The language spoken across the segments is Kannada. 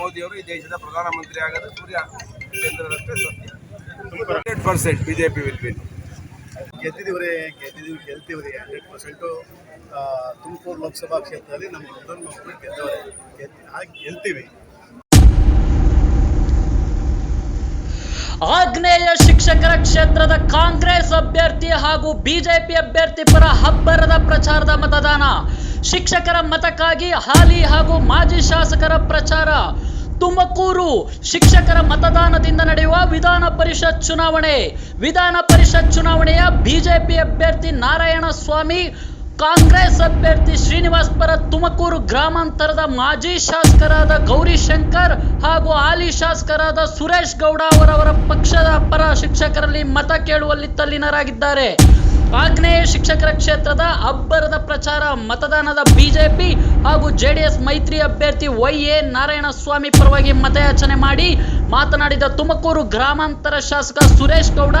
ಮೋದಿಯವರು ಈ ದೇಶದ ಪ್ರಧಾನಮಂತ್ರಿ ಆಗೋದು ಸೂರ್ಯ ಚಂದ್ರರಷ್ಟೇ ಸತ್ಯ. Hundred percent BJP will win ಗೆದ್ದಿದ್ದೀವ್ರಿ ಗೆದ್ದಿದ್ದೀವಿ ಗೆಲ್ತೀವ್ರಿ ಹಂಡ್ರೆಡ್ ಪರ್ಸೆಂಟು. ತುಮಕೂರು ಲೋಕಸಭಾ ಕ್ಷೇತ್ರದಲ್ಲಿ ನಮ್ಮ ಮೊದಲು ಮಕ್ಕಳು ಗೆದ್ದವ್ರೆ. ಗೆದ್ದು ಹಾಗೆ ಗೆಲ್ತೀವಿ. ಆಗ್ನೇಯ ಶಿಕ್ಷಕರ ಕ್ಷೇತ್ರದ ಕಾಂಗ್ರೆಸ್ ಅಭ್ಯರ್ಥಿ ಹಾಗೂ ಬಿಜೆಪಿ ಅಭ್ಯರ್ಥಿ ಪರ ಹಬ್ಬರದ ಪ್ರಚಾರದ ಮತದಾನ. ಶಿಕ್ಷಕರ ಮತಕ್ಕಾಗಿ ಹಾಲಿ ಹಾಗೂ ಮಾಜಿ ಶಾಸಕರ ಪ್ರಚಾರ. ತುಮಕೂರು ಶಿಕ್ಷಕರ ಮತದಾನದಿಂದ ನಡೆಯುವ ವಿಧಾನ ಪರಿಷತ್ ಚುನಾವಣೆ. ವಿಧಾನ ಪರಿಷತ್ ಚುನಾವಣೆಯ ಬಿಜೆಪಿ ಅಭ್ಯರ್ಥಿ ನಾರಾಯಣ ಸ್ವಾಮಿ ಕಾಂಗ್ರೆಸ್ ಅಭ್ಯರ್ಥಿ ಶ್ರೀನಿವಾಸ್ ಪರ ತುಮಕೂರು ಗ್ರಾಮಾಂತರದ ಮಾಜಿ ಶಾಸಕರಾದ ಗೌರಿಶಂಕರ್ ಹಾಗೂ ಹಾಲಿ ಶಾಸಕರಾದ ಸುರೇಶ್ ಗೌಡ ಅವರವರ ಪಕ್ಷದ ಪರ ಶಿಕ್ಷಕರಲ್ಲಿ ಮತ ಕೇಳುವಲ್ಲಿ ತಲ್ಲೀನರಾಗಿದ್ದಾರೆ. ಆಗ್ನೇಯ ಶಿಕ್ಷಕರ ಕ್ಷೇತ್ರದ ಅಬ್ಬರದ ಪ್ರಚಾರ, ಮತದಾನದ ಬಿಜೆಪಿ ಹಾಗೂ ಜೆಡಿಎಸ್ ಮೈತ್ರಿ ಅಭ್ಯರ್ಥಿ ವೈ ಎ ನಾರಾಯಣಸ್ವಾಮಿ ಪರವಾಗಿ ಮತಯಾಚನೆ ಮಾಡಿ ಮಾತನಾಡಿದ ತುಮಕೂರು ಗ್ರಾಮಾಂತರ ಶಾಸಕ ಸುರೇಶ್ ಗೌಡ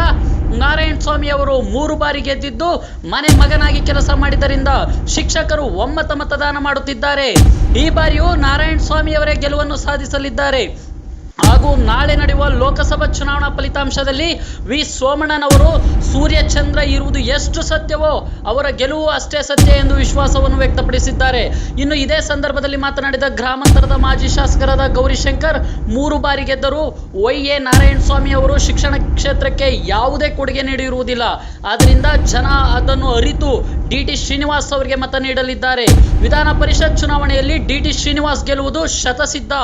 ನಾರಾಯಣ ಸ್ವಾಮಿ ಅವರು ಮೂರು ಬಾರಿ ಗೆದ್ದಿದ್ದು ಮನೆ ಮಗನಾಗಿ ಕೆಲಸ ಮಾಡಿದ್ದರಿಂದ ಶಿಕ್ಷಕರು ಒಮ್ಮತ ಮತದಾನ ಮಾಡುತ್ತಿದ್ದಾರೆ. ಈ ಬಾರಿಯೂ ನಾರಾಯಣ ಸ್ವಾಮಿ ಅವರೇ ಗೆಲುವನ್ನು ಸಾಧಿಸಲಿದ್ದಾರೆ. ಹಾಗೂ ನಾಳೆ ನಡೆಯುವ ಲೋಕಸಭಾ ಚುನಾವಣಾ ಫಲಿತಾಂಶದಲ್ಲಿ ವಿ ಸೋಮಣ್ಣನವರು ಸೂರ್ಯಚಂದ್ರ ಇರುವುದು ಎಷ್ಟು ಸತ್ಯವೋ ಅವರ ಗೆಲುವು ಅಷ್ಟೇ ಸತ್ಯ ಎಂದು ವಿಶ್ವಾಸವನ್ನು ವ್ಯಕ್ತಪಡಿಸಿದ್ದಾರೆ. ಇನ್ನು ಇದೇ ಸಂದರ್ಭದಲ್ಲಿ ಮಾತನಾಡಿದ ಗ್ರಾಮಾಂತರದ ಮಾಜಿ ಶಾಸಕರಾದ ಗೌರಿಶಂಕರ್, ಮೂರು ಬಾರಿ ಗೆದ್ದರು ವೈ ಎ ನಾರಾಯಣ ಸ್ವಾಮಿ ಅವರು ಶಿಕ್ಷಣ ಕ್ಷೇತ್ರಕ್ಕೆ ಯಾವುದೇ ಕೊಡುಗೆ ನೀಡಿರುವುದಿಲ್ಲ. ಆದ್ದರಿಂದ ಜನ ಅದನ್ನು ಅರಿತು ಡಿ ಟಿ ಶ್ರೀನಿವಾಸ್ ಅವರಿಗೆ ಮತ ನೀಡಲಿದ್ದಾರೆ. ವಿಧಾನ ಪರಿಷತ್ ಚುನಾವಣೆಯಲ್ಲಿ ಡಿ ಟಿ ಶ್ರೀನಿವಾಸ್ ಗೆಲ್ಲುವುದು ಶತಸಿದ್ಧ.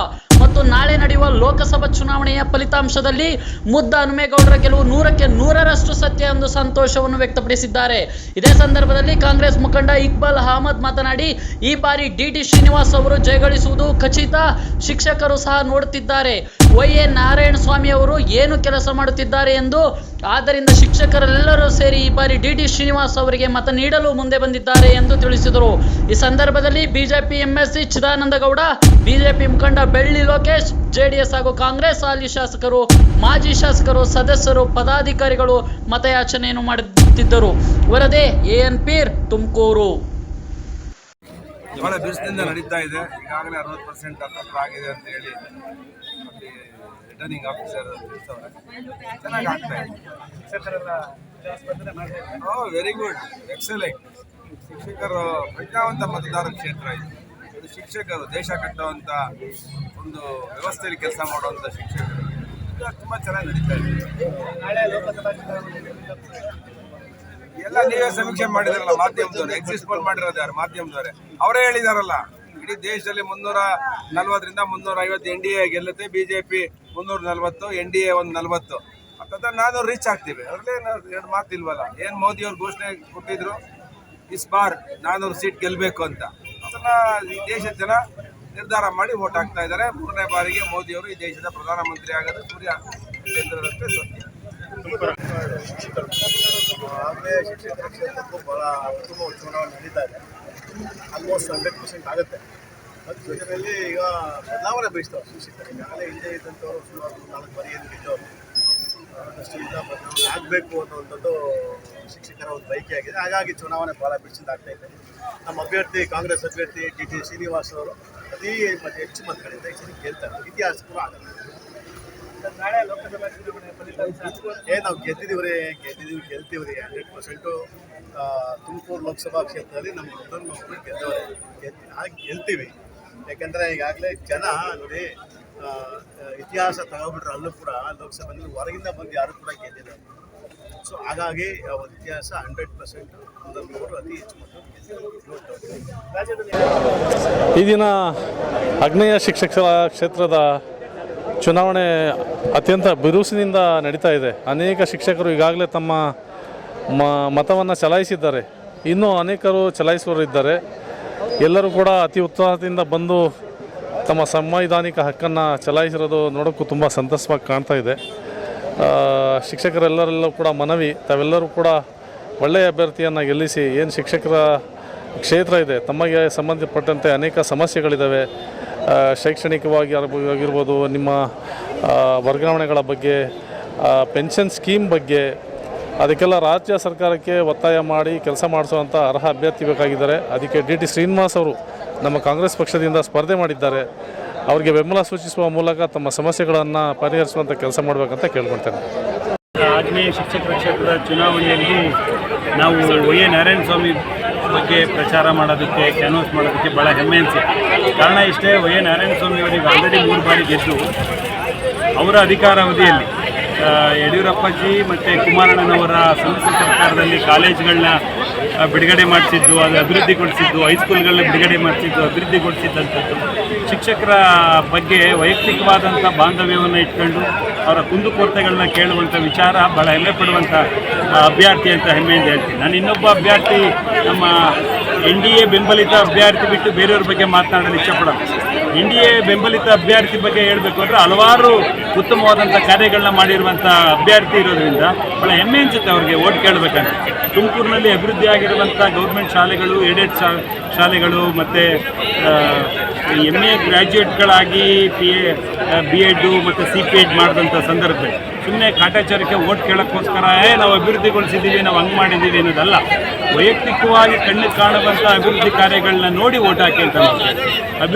ಮತ್ತು ನಾಳೆ ನಡೆಯುವ ಲೋಕಸಭಾ ಚುನಾವಣೆಯ ಫಲಿತಾಂಶದಲ್ಲಿ ಮುದ್ದ ಹನುಮೇಗೌಡರ ಗೆಲುವು ನೂರಕ್ಕೆ ನೂರರಷ್ಟು ಸತ್ಯ ಎಂದು ಸಂತೋಷವನ್ನು ವ್ಯಕ್ತಪಡಿಸಿದ್ದಾರೆ. ಇದೇ ಸಂದರ್ಭದಲ್ಲಿ ಕಾಂಗ್ರೆಸ್ ಮುಖಂಡ ಇಕ್ಬಾಲ್ ಅಹಮದ್ ಮಾತನಾಡಿ, ಈ ಬಾರಿ ಡಿಟಿ ಶ್ರೀನಿವಾಸ್ ಅವರು ಜಯಗಳಿಸುವುದು ಖಚಿತ. ಶಿಕ್ಷಕರು ಸಹ ನೋಡುತ್ತಿದ್ದಾರೆ. ವೈ ಎ ನಾರಾಯಣ ಸ್ವಾಮಿ ಅವರು ಏನು ಕೆಲಸ ಮಾಡುತ್ತಿದ್ದಾರೆ ಎಂದು. ಆದ್ದರಿಂದ ಶಿಕ್ಷಕರೆಲ್ಲರೂ ಸೇರಿ ಈ ಬಾರಿ ಡಿ ಟಿ ಶ್ರೀನಿವಾಸ್ ಅವರಿಗೆ ಮತ ನೀಡಲು ಮುಂದೆ ಬಂದಿದ್ದಾರೆ ಎಂದು ತಿಳಿಸಿದರು. ಈ ಸಂದರ್ಭದಲ್ಲಿ ಬಿಜೆಪಿ ಎಂಎಸ್ಸಿ ಚಿದಾನಂದಗೌಡ, ಬಿಜೆಪಿ ಮುಖಂಡ ಬೆಳ್ಳಿ ಲೋಕೇಶ್ ಜೆಡಿಎಸ್ ಹಾಗೂ ಕಾಂಗ್ರೆಸ್ ಹಾಲಿ ಶಾಸಕರು ಮಾಜಿ ಶಾಸಕರು ಸದಸ್ಯರು ಪದಾಧಿಕಾರಿಗಳು ಮತಯಾಚನೆಯನ್ನು ಮಾಡುತ್ತಿದ್ದರು. ವರದಿ ಎಎನ್ ಪೀರ್ ತುಮಕೂರು. ಬಹಳ ಬಿರುಸಿನಿಂದ ನಡೀತಾ ಇದೆ. ಈಗಾಗಲೇ ಅರವತ್ತು ಪರ್ಸೆಂಟ್ ಹತ್ತಿರ ಆಗಿದೆ ಅಂತ ಹೇಳಿ ಅಲ್ಲಿ ರಿಟರ್ನಿಂಗ್ ಆಫೀಸರ್ ತಿಳಿಸವ್ರೆ. ಚೆನ್ನಾಗಿ ಆಗ್ತಾ ಇದೆ. ವೆರಿ ಗುಡ್ ಎಕ್ಸಲೆಂಟ್ ಶಿಕ್ಷಕರು ಪ್ರಜ್ಞಾವಂತ ಮತದಾರ ಕ್ಷೇತ್ರ ಇದು. ಇದು ಶಿಕ್ಷಕರು ದೇಶ ಕಟ್ಟುವಂಥ ಒಂದು ವ್ಯವಸ್ಥೆಯಲ್ಲಿ ಕೆಲಸ ಮಾಡುವಂಥ ಶಿಕ್ಷಕರು. ಇದು ತುಂಬ ಚೆನ್ನಾಗಿ ನಡೀತಾ ಇದೆ. ಎಲ್ಲ ನೀವೇ ಸಮೀಕ್ಷೆ ಮಾಡಿದಾರಲ್ಲ ಮಾಧ್ಯಮದವರು. ಎಕ್ಸಿಸ್ಟ್ ಪೋಲ್ ಮಾಡಿರೋದು ಯಾರು? ಮಾಧ್ಯಮದವರೇ. ಅವರೇ ಹೇಳಿದಾರಲ್ಲ ಇಡೀ ದೇಶದಲ್ಲಿ ಮುನ್ನೂರ ನಲ್ವತ್ತರಿಂದ ಮುನ್ನೂರ ಐವತ್ತು ಎನ್ ಡಿ ಎ ಗೆಲ್ಲುತ್ತೆ. ಬಿಜೆಪಿ ಮುನ್ನೂರ ನಲ್ವತ್ತು ಎನ್ ಡಿ ಎ ಒಂದು ನಲ್ವತ್ತು. ಅಂತಂದ್ರೆ ನಾನು ರೀಚ್ ಆಗ್ತೀವಿ. ಅದರಲ್ಲೇ ಎರಡು ಮಾತಿಲ್ವಲ್ಲ? ಏನು ಮೋದಿ ಅವ್ರು ಘೋಷಣೆ ಕೊಟ್ಟಿದ್ರು? ಇಸ್ ಬಾರ್ ನಾನೂರು ಸೀಟ್ ಗೆಲ್ಲಬೇಕು ಅಂತ. ಈ ದೇಶದ ಜನ ನಿರ್ಧಾರ ಮಾಡಿ ಓಟ್ ಹಾಕ್ತಾ ಇದ್ದಾರೆ. ಮೂರನೇ ಬಾರಿಗೆ ಮೋದಿ ಅವರು ಈ ದೇಶದ ಪ್ರಧಾನಮಂತ್ರಿ ಆಗೋದು ಸೂರ್ಯ ಚಂದ್ರರಷ್ಟೇ ಸತ್ಯ. ಆಗ್ನೇಯ ಶಿಕ್ಷಕರ ಕ್ಷೇತ್ರಕ್ಕೂ ಭಾಳ ಉತ್ತಮ ಚುನಾವಣೆ ನಡೀತಾ ಇದೆ. ಆಲ್ಮೋಸ್ಟ್ ಹಂಡ್ರೆಡ್ ಪರ್ಸೆಂಟ್ ಆಗುತ್ತೆ. ಮತ್ತು ಈಗ ಬದಲಾವಣೆ ಬಯಸ್ತವೆ ಶಿಕ್ಷಕರು ಆಗಲೇ ಹಿಂದೆ ಇದ್ದಂಥವ್ರು ಸುಮಾರು ನಾಲ್ಕು ಬಾರಿ ಏನು ಬದಲಾವಣೆ ಆಗಬೇಕು ಅನ್ನುವಂಥದ್ದು ಶಿಕ್ಷಕರ ಒಂದು ಬೈಕೆ ಆಗಿದೆ. ಹಾಗಾಗಿ ಚುನಾವಣೆ ಭಾಳ ಬಿಡಿಸಿದಾಗ್ತಾ ಇದೆ. ನಮ್ಮ ಅಭ್ಯರ್ಥಿ ಕಾಂಗ್ರೆಸ್ ಅಭ್ಯರ್ಥಿ ಟಿ ಟಿ ಶ್ರೀನಿವಾಸ್ ಅವರು ಅತಿ ಮತ್ತೆ ಹೆಚ್ಚು ಮತಗಳಿಂದ ಹೆಚ್ಚಿನ ಗೆಲ್ತಾರೆ. ಇತಿಹಾಸ ಕೂಡ ಆಗಲ್ಲ ಏ ನಾವು ಗೆದ್ದಿದ್ದೀವ್ರಿ ಗೆದ್ದಿದ್ದೀವಿ ಗೆಲ್ತೀವ್ರಿ. ಹಂಡ್ರೆಡ್ ಪರ್ಸೆಂಟು ತುಮಕೂರು ಲೋಕಸಭಾ ಕ್ಷೇತ್ರದಲ್ಲಿ ನಮ್ಮ ಮೊದಲು ಮಕ್ಕಳು ಗೆದ್ದವ್ರೆ. ಗೆದ್ದು ಹಾಗೆ ಗೆಲ್ತೀವಿ. ಯಾಕಂದರೆ ಈಗಾಗಲೇ ಜನ ನೋಡಿ ಇತಿಹಾಸ ತಗೊಂಡ್ರೆ ಅಲ್ಲೂ ಕೂಡ ಲೋಕಸಭೆಯಲ್ಲಿ ಹೊರಗಿಂದ ಬಂದು ಯಾರು ಕೂಡ ಗೆದ್ದಿಲ್ಲ. ಸೊ ಹಾಗಾಗಿ ಒಂದು ಇತಿಹಾಸ ಹಂಡ್ರೆಡ್ ಪರ್ಸೆಂಟ್ ಅತಿ ಹೆಚ್ಚು ಈ ದಿನ ಆಗ್ನೇಯ ಶಿಕ್ಷಕ ಕ್ಷೇತ್ರದ ಚುನಾವಣೆ ಅತ್ಯಂತ ಬಿರುಸಿನಿಂದ ನಡೀತಾ ಇದೆ. ಅನೇಕ ಶಿಕ್ಷಕರು ಈಗಾಗಲೇ ತಮ್ಮ ಮ, ಮತವನ್ನು ಚಲಾಯಿಸಿದ್ದಾರೆ. ಇನ್ನೂ ಅನೇಕರು ಚಲಾಯಿಸುವವರಿದ್ದಾರೆ. ಎಲ್ಲರೂ ಕೂಡ ಅತಿ ಉತ್ಸಾಹದಿಂದ ಬಂದು ತಮ್ಮ ಸಂವೈಧಾನಿಕ ಹಕ್ಕನ್ನು ಚಲಾಯಿಸಿರೋದು ನೋಡೋಕ್ಕೂ ತುಂಬ ಸಂತಸವಾಗಿ ಕಾಣ್ತಾ ಇದೆ. ಶಿಕ್ಷಕರೆಲ್ಲರೆಲ್ಲೂ ಕೂಡ ಮನವಿ, ತಾವೆಲ್ಲರೂ ಕೂಡ ಒಳ್ಳೆಯ ಅಭ್ಯರ್ಥಿಯನ್ನು ಗೆಲ್ಲಿಸಿ ಏನು ಶಿಕ್ಷಕರ ಕ್ಷೇತ್ರ ಇದೆ, ತಮಗೆ ಸಂಬಂಧಪಟ್ಟಂತೆ ಅನೇಕ ಸಮಸ್ಯೆಗಳಿದ್ದಾವೆ ಶೈಕ್ಷಣಿಕವಾಗಿ ಆಗಿರ್ಬೋ- ಆಗಿರ್ಬೋದು, ನಿಮ್ಮ ವರ್ಗಾವಣೆಗಳ ಬಗ್ಗೆ ಪೆನ್ಷನ್ ಸ್ಕೀಮ್ ಬಗ್ಗೆ ಅದಕ್ಕೆಲ್ಲ ರಾಜ್ಯ ಸರ್ಕಾರಕ್ಕೆ ಒತ್ತಾಯ ಮಾಡಿ ಕೆಲಸ ಮಾಡಿಸುವಂಥ ಅರ್ಹ ಅಭ್ಯರ್ಥಿ ಬೇಕಾಗಿದ್ದಾರೆ. ಅದಕ್ಕೆ ಡಿ ಟಿ ಶ್ರೀನಿವಾಸ್ ಅವರು ನಮ್ಮ ಕಾಂಗ್ರೆಸ್ ಪಕ್ಷದಿಂದ ಸ್ಪರ್ಧೆ ಮಾಡಿದ್ದಾರೆ. ಅವರಿಗೆ ಬೆಂಬಲ ಸೂಚಿಸುವ ಮೂಲಕ ತಮ್ಮ ಸಮಸ್ಯೆಗಳನ್ನು ಪರಿಹರಿಸುವಂಥ ಕೆಲಸ ಮಾಡಬೇಕಂತ ಕೇಳ್ಕೊಳ್ತೇನೆ. ಆಗ್ನೇಯ ಶಿಕ್ಷಕರ ಕ್ಷೇತ್ರದ ಚುನಾವಣೆಯಲ್ಲಿ ನಾವು ವೈ ಎ ನಾರಾಯಣ ಸ್ವಾಮಿ ಬಗ್ಗೆ ಪ್ರಚಾರ ಮಾಡೋದಕ್ಕೆ, ಕ್ಯಾನ್ವಾಸ್ ಮಾಡೋದಕ್ಕೆ ಭಾಳ ಹೆಮ್ಮೆ ಅನಿಸಿ ಕಾರಣ ಇಷ್ಟೇ, ವೈ ಎ ನಾರಾಯಣ ಸ್ವಾಮಿ ಅವರಿಗೆ ಆಲ್ರೆಡಿ ಮೂರು ಬಾರಿ ಗೆದ್ದು ಅವರ ಅಧಿಕಾರಾವಧಿಯಲ್ಲಿ ಯಡಿಯೂರಪ್ಪಜಿ ಮತ್ತು ಕುಮಾರಣ್ಣನವರ ಸಮ್ಮಿಶ್ರ ಸರ್ಕಾರದಲ್ಲಿ ಕಾಲೇಜ್ಗಳನ್ನ ಬಿಡುಗಡೆ ಮಾಡಿಸಿದ್ದು, ಅದು ಅಭಿವೃದ್ಧಿಗೊಳಿಸಿದ್ದು ಹೈಸ್ಕೂಲ್ಗಳನ್ನ ಬಿಡುಗಡೆ ಮಾಡಿಸಿದ್ದು ಅಭಿವೃದ್ಧಿಗೊಳಿಸಿದ್ದಂಥದ್ದು ಶಿಕ್ಷಕರ ಬಗ್ಗೆ ವೈಯಕ್ತಿಕವಾದಂಥ ಬಾಂಧವ್ಯವನ್ನು ಇಟ್ಕೊಂಡು ಅವರ ಕುಂದುಕೊರತೆಗಳನ್ನ ಕೇಳುವಂಥ ವಿಚಾರ ಭಾಳ ಹೆಮ್ಮೆ ಪಡುವಂಥ ಅಭ್ಯರ್ಥಿ ಅಂತ ಹೆಮ್ಮೆಯಿಂದ ಹೇಳ್ತೀನಿ ನಾನು ಇನ್ನೊಬ್ಬ ಅಭ್ಯರ್ಥಿ ನಮ್ಮ ಎನ್ ಡಿ ಎ ಬೆಂಬಲಿತ ಅಭ್ಯರ್ಥಿ ಬಿಟ್ಟು ಬೇರೆಯವ್ರ ಬಗ್ಗೆ ಮಾತನಾಡಲು ಇಷ್ಟಪಡೋಣ ಎನ್ ಬೆಂಬಲಿತ ಅಭ್ಯರ್ಥಿ ಬಗ್ಗೆ ಹೇಳಬೇಕು ಅಂದರೆ ಹಲವಾರು ಉತ್ತಮವಾದಂಥ ಕಾರ್ಯಗಳನ್ನ ಮಾಡಿರುವಂಥ ಅಭ್ಯರ್ಥಿ ಇರೋದ್ರಿಂದ ಭಾಳ ಹೆಮ್ಮೆ ಅನಿಸುತ್ತೆ ಅವ್ರಿಗೆ ಓಟ್ ಕೇಳಬೇಕಂತ. ತುಮಕೂರಿನಲ್ಲಿ ಅಭಿವೃದ್ಧಿ ಆಗಿರುವಂಥ ಗೌರ್ಮೆಂಟ್ ಶಾಲೆಗಳು, ಏಡೆಡ್ ಶಾಲೆಗಳು ಮತ್ತು ಎಂ ಎ ಗ್ರ್ಯಾಜುಯೇಟ್ಗಳಾಗಿ ಪಿ ಎ ಬಿ ಎಡ್ಡು ಮತ್ತು ಸಿ ಪಿ ಎಡ್ ಮಾಡಿದಂಥ ಸಂದರ್ಭ ಸುಮ್ಮನೆ ಕಾಟಾಚಾರಕ್ಕೆ ಓಟ್ ಕೇಳೋಕ್ಕೋಸ್ಕರ, ಏ, ನಾವು ಅಭಿವೃದ್ಧಿಗೊಳಿಸಿದ್ದೀವಿ ನಾವು ಹಂಗೆ ಮಾಡಿದ್ದೀವಿ ಅನ್ನೋದಲ್ಲ. ವೈಯಕ್ತಿಕವಾಗಿ ಕಣ್ಣಿಗೆ ಕಾಣುವಂಥ ಅಭಿವೃದ್ಧಿ ಕಾರ್ಯಗಳನ್ನ ನೋಡಿ ಓಟ್ ಹಾಕಿ ಅಂತ ಅಭಿವೃದ್ಧಿ